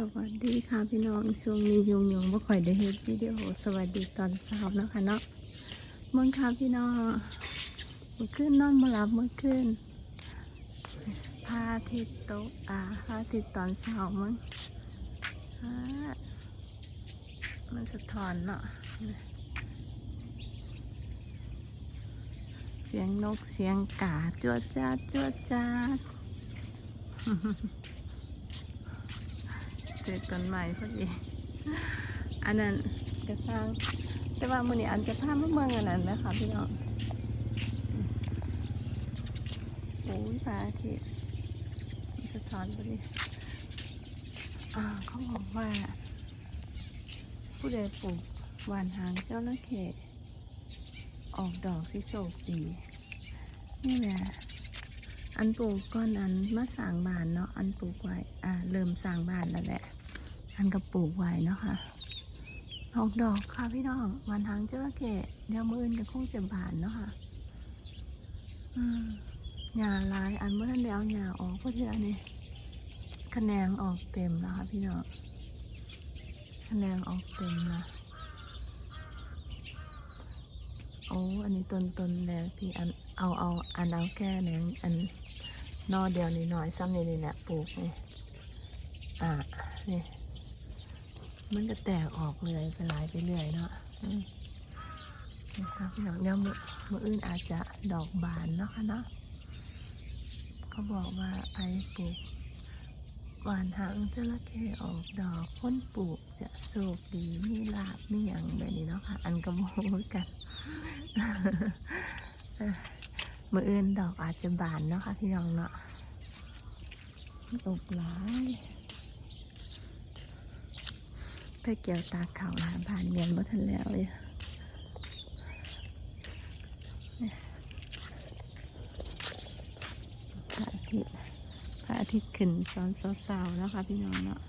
สวัสดีค่ะพี่น้องช่วงนี้ยุงยุงบ่ค่อยได้เฮ็ดวิดีโอสวัสดีตอนเช้าเนาะคะเนาะเมื่อค่ะพี่น้องเมื่อคืนนอนมาหลับเมื่อคืนพาทิตย์ตอ่าพาทิตตอนเช้ามั้งมันสะท้อนเนาะเสียงนกเสียงกาจวดจ้าจวดจ้า เจอต้นไม้พอดี อันนั้นกระซังแต่ว่ามื้อนี้อันจะพามาเมืองอันนั้นนะคะพี่น้องโอ้ยพระอาทิตย์สะท้อนพอดีอ่าเขาบอกว่า ผู้ใดปลูกหวานหางเจ้าละเข้ออกดอกสิโศกดีนี่แหละ อันปลูกก้อนอันมาสางบานเนาะอันปลูกไว้อ่าเริ่มสางบานแล้วแหละอันก็ปลูกไว้เนาะค่ะออกดอกค่ะพี่น้องวันหางเจ้าเข้เดี๋ยวมืออื่นก็คงจะบานเนาะค่ะหญ้าลายอันเมื่อนั้นเดียวหญ้าออกพราะที่อันนี้คะแนนออกเต็มแล้วค่ะพี่น้องคะแนนออกเต็มล้วโอ้อันนี้ต้นต้นแล้วพี่อันเอาเอาอันเอาแค่เนี้อัน นอเดียวนิดหน่อยซ้ำนี่นี่แหละปลูกนี่อ่านี่มันก็แตกออกเลยไปหลายไปเรื่อยเนาะนะคะพี่น้องเดี๋ยวมือมืออื่นอาจจะดอกบานเนาะค่ะเนาะเขาบอกว่าไปปลูกหวานหางจระเข้ออกดอกพ้นปลูกจะโศกดีมีลาบมีอย่างแบบนี้เนาะค่ะ อันกระโมกัน มืออื่นดอกอาจจะบานเนาะค่ะพี่น้องเนาะตกหลายไปเกี่ยวตาเขาหาบานเมียนบ่ทันแล้วเลยพระอาทิตย์พระอาทิตย์ขึ้นตอนเช้าๆนะคะพี่น้องเนาะ